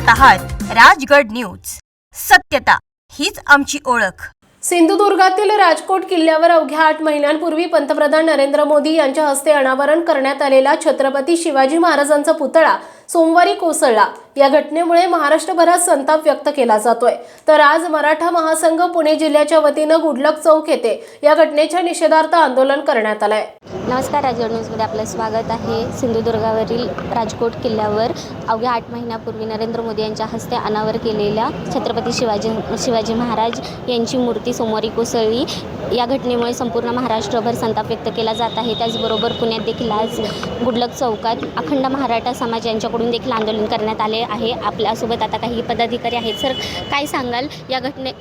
पाहत आहात राजगड न्यूज. सत्यता हीच आमची ओळख. सिंधुदुर्गातील राजकोट किल्ल्यावर अवघ्या आठ महिन्यांपूर्वी पंतप्रधान नरेंद्र मोदी यांच्या हस्ते अनावरण करण्यात आलेला छत्रपती शिवाजी महाराजांचा पुतळा सोमवारी कोसळला. या घटनेमुळे महाराष्ट्रभरात संताप व्यक्त केला जातोय. तर आज मराठा महासंघ पुणे जिल्ह्याच्या वतीनं गुडलक चौक येथे या घटनेच्या निषेधार्थ आंदोलन करण्यात आलंय. नमस्कार राजगड न्यूजमध्ये आपलं स्वागत आहे. सिंधुदुर्गावरील राजकोट किल्ल्यावर अवघ्या आठ महिन्यापूर्वी नरेंद्र मोदी यांच्या हस्ते अनावर केलेल्या छत्रपती शिवाजी शिवाजी महाराज यांची मूर्ती सोमवारी कोसळली. या घटनेमुळे संपूर्ण महाराष्ट्रभर संताप व्यक्त केला जात आहे. त्याचबरोबर पुण्यात देखील आज गुडलक चौकात अखंड मराठा समाज यांच्याकडून देखील आंदोलन करण्यात आले आहे. आपल्यासोबत आता काही पदाधिकारी आहेत. सर काय सांगाल या घटने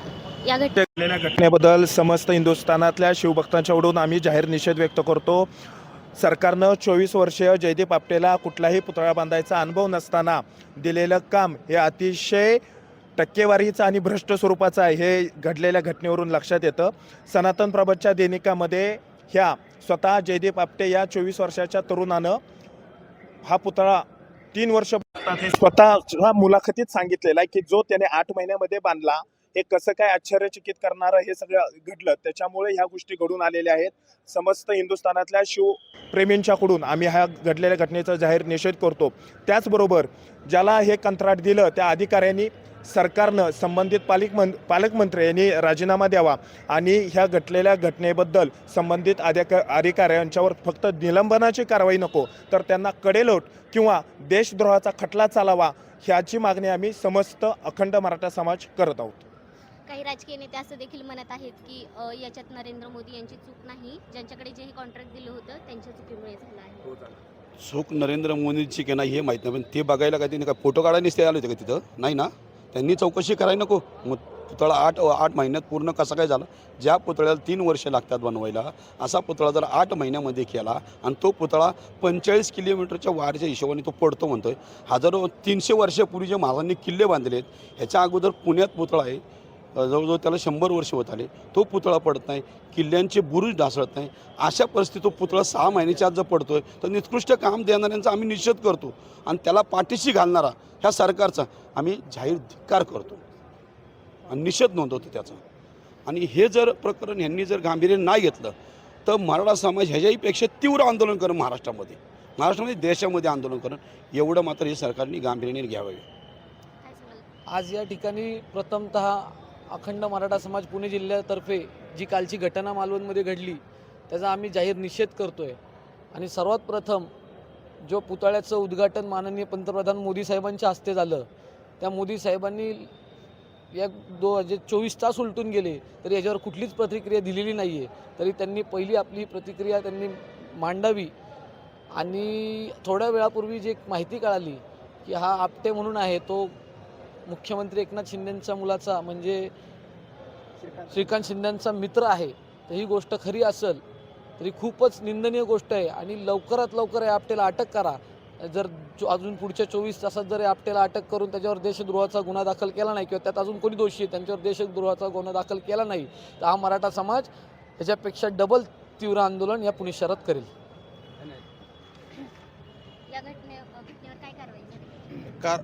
या घट घडलेल्या घटनेबद्दल समस्त हिंदुस्थानातल्या शिवभक्तांच्याकडून आम्ही जाहीर निषेध व्यक्त करतो. सरकारनं चोवीस वर्षीय जयदीप आपटेला कुठलाही पुतळा बांधायचा अनुभव नसताना दिलेलं काम हे अतिशय टक्केवारीचं आणि भ्रष्ट स्वरूपाचं आहे. हे घडलेल्या घटनेवरून लक्षात येतं. सनातन प्रभातच्या दैनिकामध्ये ह्या स्वतः जयदीप आपटे या चोवीस वर्षाच्या तरुणानं हा पुतळा तीन वर्ष स्वतः मुलाखतीत सांगितलेलं आहे की जो त्याने आठ महिन्यामध्ये बांधला हे कसं काय आश्चर्यचकित करणारं हे सगळं घडलं. त्याच्यामुळे ह्या गोष्टी घडून आलेल्या आहेत. समस्त हिंदुस्थानातल्या शिवप्रेमींच्याकडून आम्ही ह्या घडलेल्या घटनेचा जाहीर निषेध करतो. त्याचबरोबर ज्याला हे कंत्राट दिलं त्या अधिकाऱ्यांनी सरकारनं संबंधित पालिक मन पालकमंत्री यांनी राजीनामा द्यावा आणि ह्या घटलेल्या घटनेबद्दल संबंधित अधिक अधिकाऱ्यांच्यावर फक्त निलंबनाची कारवाई नको तर त्यांना कडेलोट किंवा देशद्रोहाचा खटला चालावा ह्याची मागणी आम्ही समस्त अखंड मराठा समाज करत आहोत. काही राजकीय नेते असं देखील म्हणत आहेत की याच्यात नरेंद्र मोदी यांची चूक नाही. ज्यांच्याकडे जे हे कॉन्ट्रॅक्ट दिलं होतं त्यांच्या चुकीमुळे झालं आहे. चूक नरेंद्र मोदींची की नाही हे माहीत नाही पण ते बघायला काय त्यांनी काय फोटो काढायला ते आले होते का तिथं? नाही ना? त्यांनी चौकशी करायला नको. मग पुतळा आठ आठ महिन्यात पूर्ण कसा काय झाला? ज्या पुतळ्याला तीन वर्ष लागतात बनवायला असा पुतळा जर आठ महिन्यामध्ये केला आणि तो पुतळा पंचेचाळीस किलोमीटरच्या वारच्या हिशोबाने तो पडतो म्हणतोय हजारो तीनशे वर्षापूर्वी जे महाराजांनी किल्ले बांधलेत ह्याच्या अगोदर पुण्यात पुतळा आहे जवळजवळ त्याला शंभर वर्ष होत आले. तो पुतळा पडत नाही. किल्ल्यांचे बुरुज ढासळत नाही. अशा परिस्थितीत तो पुतळा सहा महिन्याच्या आत जर पडतो आहे तर निकृष्ट काम देणाऱ्यांचा आम्ही निषेध करतो. आणि त्याला पाठीशी घालणारा ह्या सरकारचा आम्ही जाहीर धिक्कार करतो. आणि निषेध नोंदवतो त्याचा. आणि हे जर प्रकरण ह्यांनी जर गांभीर्याने नाही घेतलं तर मराठा समाज ह्याच्याहीपेक्षा तीव्र आंदोलन करणं महाराष्ट्रामध्ये. महाराष्ट्रामध्ये देशामध्ये आंदोलन करणं एवढं मात्र हे सरकारने गांभीर्याने घ्यावं. आज या ठिकाणी प्रथमतः अखंड मराठा समाज पुणे जिल्ह्यातर्फे जी कालची घटना मालवणमध्ये घडली त्याचा आम्ही जाहीर निषेध करतो आहे आणि सर्वात प्रथम जो पुतळ्याचं उद्घाटन माननीय पंतप्रधान मोदी साहेबांच्या हस्ते झालं त्या मोदी साहेबांनी या दो जे चोवीस तास उलटून गेले तरी याच्यावर कुठलीच प्रतिक्रिया दिलेली नाही आहे तरी त्यांनी पहिली आपली प्रतिक्रिया त्यांनी मांडावी. आणि थोड्या वेळापूर्वी जी एक माहिती कळाली की हा आपटे म्हणून आहे तो मुख्यमंत्री एकनाथ शिंदेंच्या मुलाचा म्हणजे श्रीकांत शिंदेंचा मित्र आहे तर ही गोष्ट खरी असेल तरी खूपच निंदनीय गोष्ट आहे. आणि लवकरात लवकर या आपटेला अटक करा. जर जो अजून पुढच्या चोवीस तासात जर या आपटेला अटक करून त्याच्यावर देशद्रोहाचा गुन्हा दाखल केला नाही किंवा त्यात अजून कोणी दोषी आहे त्यांच्यावर देशद्रोहाचा गुन्हा दाखल केला नाही तर हा मराठा समाज ह्याच्यापेक्षा डबल तीव्र आंदोलन या पुणे शहरात करेल. या घटने घटनेवर काय कारवाई झाली? कार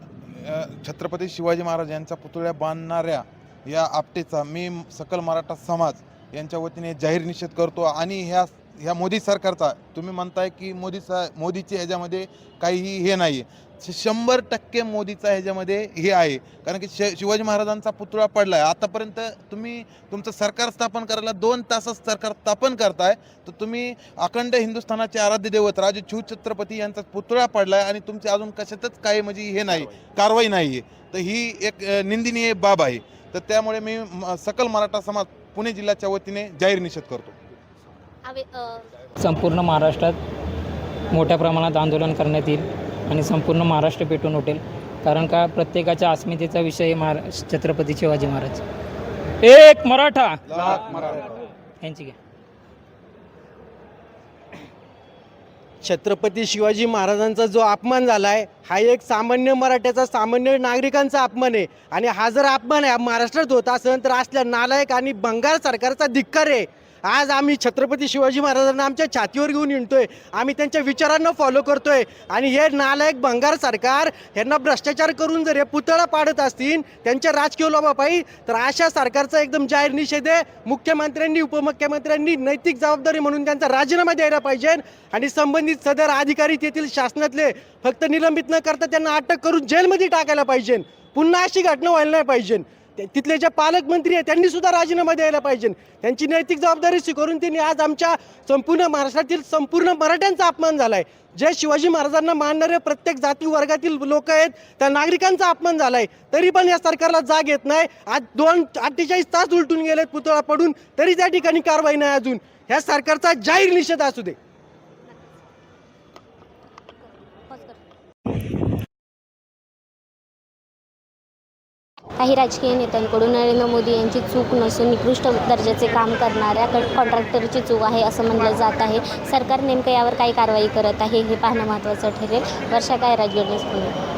छत्रपती शिवाजी महाराज यांच्या पुतळ्या बांधणाऱ्या या आपटेचा मी सकल मराठा समाज यांच्या वतीने जाहीर निषेध करतो आणि ह्या ह्या मोदी सरकारचा तुम्ही म्हणताय की मोदी सा मोदीचे ह्याच्यामध्ये काहीही हे नाही आहे शंभर टक्के मोदीचा ह्याच्यामध्ये हे आहे. कारण की श शिवाजी महाराजांचा पुतळा पडला आहे आतापर्यंत तुम्ही तुमचं सरकार स्थापन करायला दोन तासच सरकार स्थापन करताय. तर तुम्ही अखंड हिंदुस्थानाचे आराध्य देवत राजे छत्रपती यांचा पुतळा पडला आहे आणि तुमचे अजून कशातच काही म्हणजे हे नाही कारवाई नाही आहे तर ही एक निंदनीय बाब आहे. तर त्यामुळे मी म- सकल मराठा समाज पुणे जिल्ह्याच्या वतीने जाहीर निषेध करतो. आवे संपूर्ण महाराष्ट्रात मोठ्या प्रमाणात आंदोलन करण्यात येईल आणि संपूर्ण महाराष्ट्र पेटून उठेल. कारण का? प्रत्येकाच्या अस्मितेचा विषय आहे महारा छत्रपती शिवाजी महाराज. एक मराठा! यांची घ्या. छत्रपती शिवाजी महाराजांचा जो अपमान झाला आहे हा एक सामान्य मराठ्याचा सामान्य नागरिकांचा अपमान आहे. आणि हा जर अपमान आहे महाराष्ट्रात होत असेल तर असल्या नालायक आणि बंगाल सरकारचा धिक्कार आहे. आज आम्ही छत्रपती शिवाजी महाराजांना आमच्या छातीवर घेऊन हिंडतोय. आम्ही त्यांच्या विचारांना फॉलो करतोय. आणि हे नालायक भंगार सरकार यांना भ्रष्टाचार करून जर हे पुतळा पाडत असतील त्यांच्या राजकीय लोभापायी तर अशा सरकारचा एकदम जाहीर निषेध आहे. मुख्यमंत्र्यांनी उपमुख्यमंत्र्यांनी नैतिक जबाबदारी म्हणून त्यांचा राजीनामा द्यायला पाहिजे. आणि संबंधित सदर अधिकारी तेथील शासनातले फक्त निलंबित न करता त्यांना अटक करून जेलमध्ये टाकायला पाहिजे. पुन्हा अशी घटना व्हायला नाही पाहिजे. तिथले जे पालकमंत्री आहेत त्यांनी सुद्धा राजीनामा द्यायला पाहिजे. त्यांची नैतिक जबाबदारी स्वीकारून त्यांनी आज आमच्या संपूर्ण महाराष्ट्रातील संपूर्ण मराठ्यांचा अपमान झालाय. जे शिवाजी महाराजांना मानणारे प्रत्येक जाती वर्गातील लोक आहेत त्या नागरिकांचा अपमान झाला आहे तरी पण या सरकारला जाग येत नाही. आज दोन अठ्ठेचाळीस तास उलटून गेलेत पुतळा पडून तरी त्या ठिकाणी कारवाई नाही अजून. ह्या सरकारचा जाहीर निषेध असू दे. काही राजकीय नेत्यांकडून नरेंद्र मोदी यांची चूक नसून निकृष्ट दर्जाचे काम करणाऱ्या कॉन्ट्रॅक्टरची चूक आहे असं म्हणलं जात आहे. सरकार नेमकं यावर काही कारवाई करत आहे हे पाहणं महत्त्वाचं ठरेल. वर्षा काय राजगडनेस पुणे.